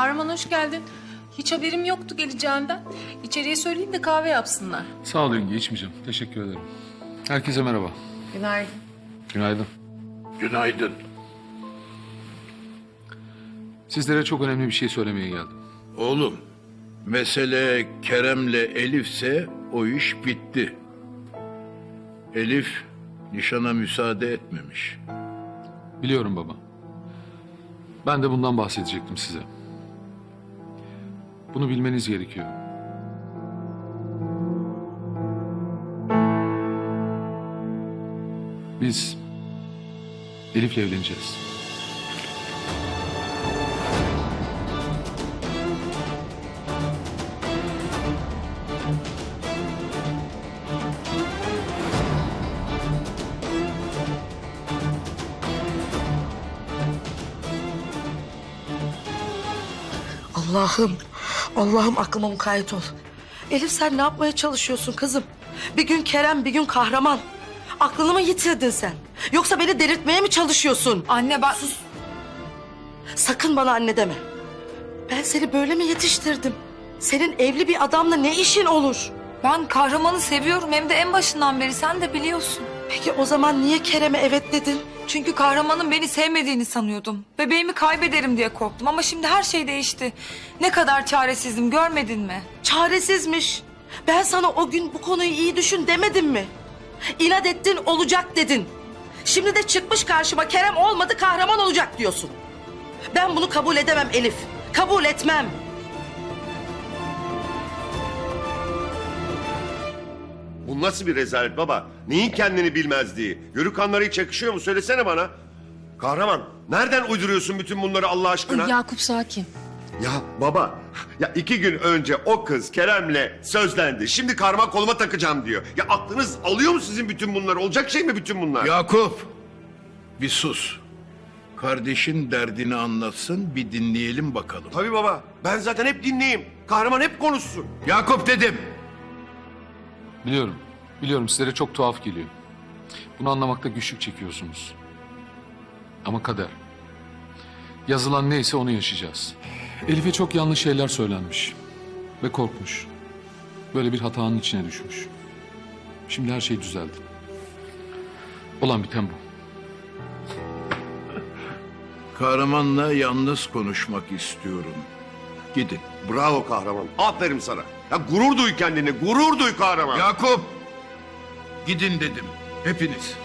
Kahraman hoş geldin. Hiç haberim yoktu geleceğinden. İçeriye söyleyeyim de kahve yapsınlar. Sağ ol yenge içmeyeceğim. Teşekkür ederim. Herkese merhaba. Günaydın. Günaydın. Günaydın. Sizlere çok önemli bir şey söylemeye geldim. Oğlum, mesele Kerem'le Elif'se o iş bitti. Elif nişana müsaade etmemiş. Biliyorum baba. Ben de bundan bahsedecektim size. Bunu bilmeniz gerekiyor. Biz Elif'le evleneceğiz. Allah'ım, Allah'ım aklıma mukayyet ol. Elif sen ne yapmaya çalışıyorsun kızım? Bir gün Kerem, bir gün kahraman. Aklını mı yitirdin sen? Yoksa beni delirtmeye mi çalışıyorsun? Anne ben... Sakın bana anne deme. Ben seni böyle mi yetiştirdim? Senin evli bir adamla ne işin olur? Ben kahramanı seviyorum hem de en başından beri sen de biliyorsun. Peki o zaman niye Kerem'e evet dedin? Çünkü kahramanın beni sevmediğini sanıyordum. Bebeğimi kaybederim diye korktum ama şimdi her şey değişti. Ne kadar çaresizim görmedin mi? Çaresizmiş. Ben sana o gün bu konuyu iyi düşün demedim mi? İnat ettin olacak dedin. Şimdi de çıkmış karşıma Kerem olmadı kahraman olacak diyorsun. Ben bunu kabul edemem Elif. Kabul etmem. Bu nasıl bir rezalet baba? Neyin kendini bilmezliği? Yörük kanları hiç yakışıyor mu? Söylesene bana. Kahraman, nereden uyduruyorsun bütün bunları Allah aşkına? Yakup sakin. Ya baba, ya iki gün önce o kız Kerem'le sözlendi. Şimdi karma koluma takacağım diyor. Ya aklınız alıyor mu sizin bütün bunlar? Olacak şey mi bütün bunlar? Yakup, bir sus. Kardeşin derdini anlatsın, bir dinleyelim bakalım. Tabii baba, ben zaten hep dinleyeyim. Kahraman hep konuşsun. Yakup dedim. Biliyorum. Biliyorum sizlere çok tuhaf geliyor. Bunu anlamakta güçlük çekiyorsunuz. Ama kader. Yazılan neyse onu yaşayacağız. Elif'e çok yanlış şeyler söylenmiş. Ve korkmuş. Böyle bir hatanın içine düşmüş. Şimdi her şey düzeldi. Olan biten bu. Kahramanla yalnız konuşmak istiyorum. Gidin. Bravo kahraman. Aferin sana. Ya gurur duy kendini, gurur duy kahraman. Yakup, gidin dedim. Hepiniz.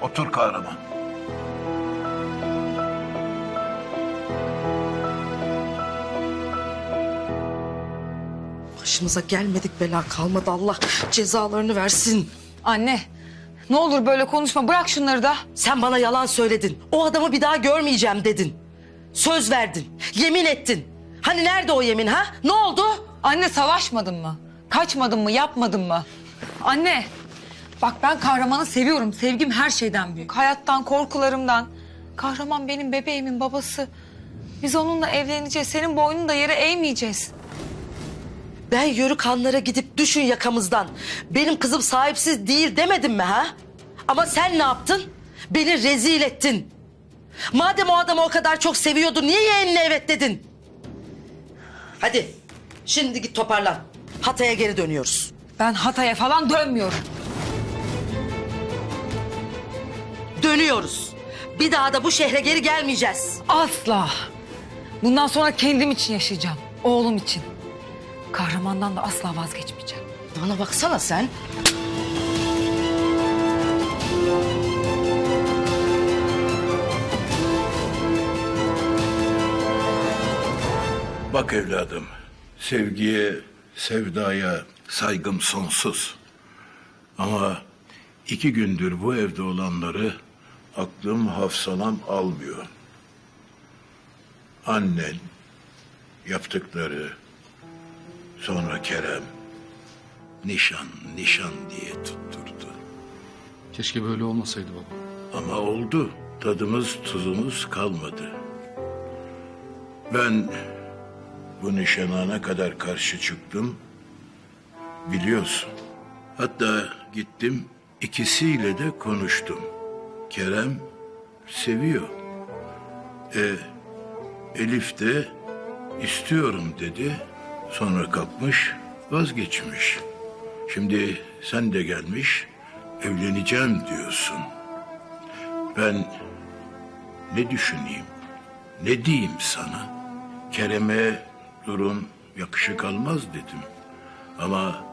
Otur kahraman. Başımıza gelmedik bela kalmadı Allah cezalarını versin. Anne ne olur böyle konuşma bırak şunları da. Sen bana yalan söyledin. O adamı bir daha görmeyeceğim dedin. Söz verdin. Yemin ettin. Hani nerede o yemin ha? Ne oldu? Anne savaşmadın mı? Kaçmadın mı yapmadın mı? Anne bak ben kahramanı seviyorum. Sevgim her şeyden büyük. Hayattan korkularımdan. Kahraman benim bebeğimin babası. Biz onunla evleneceğiz. Senin boynunu da yere eğmeyeceğiz. Ben yörük hanlara gidip düşün yakamızdan. Benim kızım sahipsiz değil demedim mi ha? Ama sen ne yaptın? Beni rezil ettin. Madem o adamı o kadar çok seviyordun niye yeğenine evet dedin? Hadi şimdi git toparlan. Hatay'a geri dönüyoruz. Ben Hatay'a falan dönmüyorum. Dönüyoruz. Bir daha da bu şehre geri gelmeyeceğiz. Asla. Bundan sonra kendim için yaşayacağım. Oğlum için. Kahramandan da asla vazgeçmeyeceğim. Bana baksana sen. Bak evladım, sevgiye, sevdaya saygım sonsuz. Ama iki gündür bu evde olanları aklım hafsalam almıyor. Annen, yaptıkları, sonra Kerem, nişan, nişan diye tutturdu. Keşke böyle olmasaydı baba. Ama oldu, tadımız tuzumuz kalmadı. Ben bu nişanana kadar karşı çıktım. Biliyorsun. Hatta gittim ikisiyle de konuştum. Kerem seviyor. E, Elif de istiyorum dedi. Sonra kapmış vazgeçmiş. Şimdi sen de gelmiş evleneceğim diyorsun. Ben ne düşüneyim? Ne diyeyim sana? Kerem'e durum yakışık almaz dedim. Ama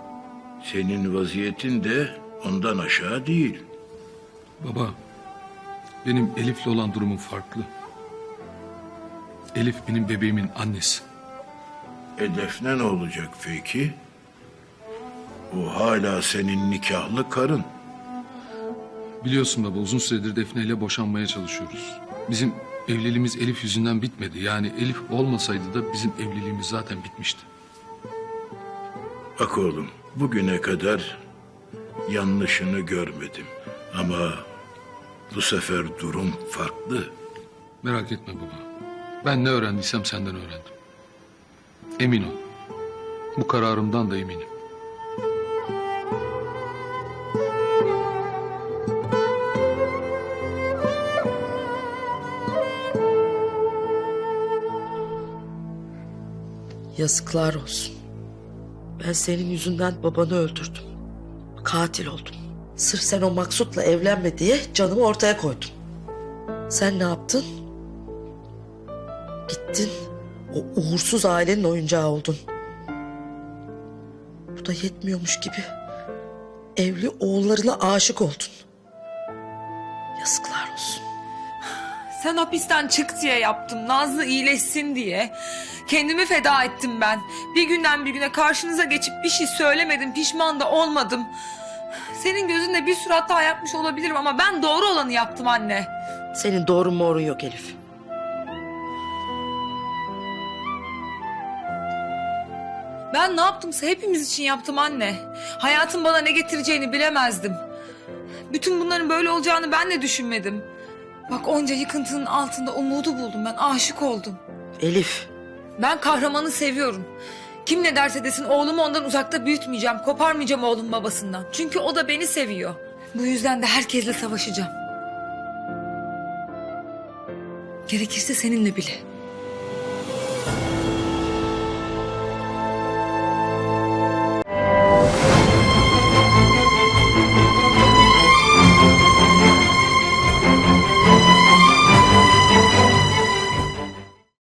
senin vaziyetin de ondan aşağı değil. Baba, benim Elif'le olan durumum farklı. Elif benim bebeğimin annesi. E Defne ne olacak peki? O hala senin nikahlı karın. Biliyorsun baba uzun süredir Defne ile boşanmaya çalışıyoruz. Bizim evliliğimiz Elif yüzünden bitmedi. Yani Elif olmasaydı da bizim evliliğimiz zaten bitmişti. Bak oğlum, bugüne kadar yanlışını görmedim. Ama bu sefer durum farklı. Merak etme baba. Ben ne öğrendiysem senden öğrendim. Emin ol. Bu kararımdan da eminim. Yazıklar olsun. Ben senin yüzünden babanı öldürdüm. Katil oldum. Sırf sen o maksutla evlenme diye canımı ortaya koydum. Sen ne yaptın? Gittin. O uğursuz ailenin oyuncağı oldun. Bu da yetmiyormuş gibi. Evli oğullarına aşık oldun. Yazıklar olsun. Sen hapisten çık diye yaptım. Nazlı iyileşsin diye. Kendimi feda ettim ben. Bir günden bir güne karşınıza geçip bir şey söylemedim. Pişman da olmadım. Senin gözünde bir sürü hata yapmış olabilirim ama ben doğru olanı yaptım anne. Senin doğrun morun yok Elif. Ben ne yaptımsa hepimiz için yaptım anne. Hayatın bana ne getireceğini bilemezdim. Bütün bunların böyle olacağını ben de düşünmedim. Bak onca yıkıntının altında umudu buldum ben aşık oldum. Elif. Ben kahramanı seviyorum. Kim ne derse desin oğlumu ondan uzakta büyütmeyeceğim. Koparmayacağım oğlum babasından. Çünkü o da beni seviyor. Bu yüzden de herkesle savaşacağım. Gerekirse seninle bile.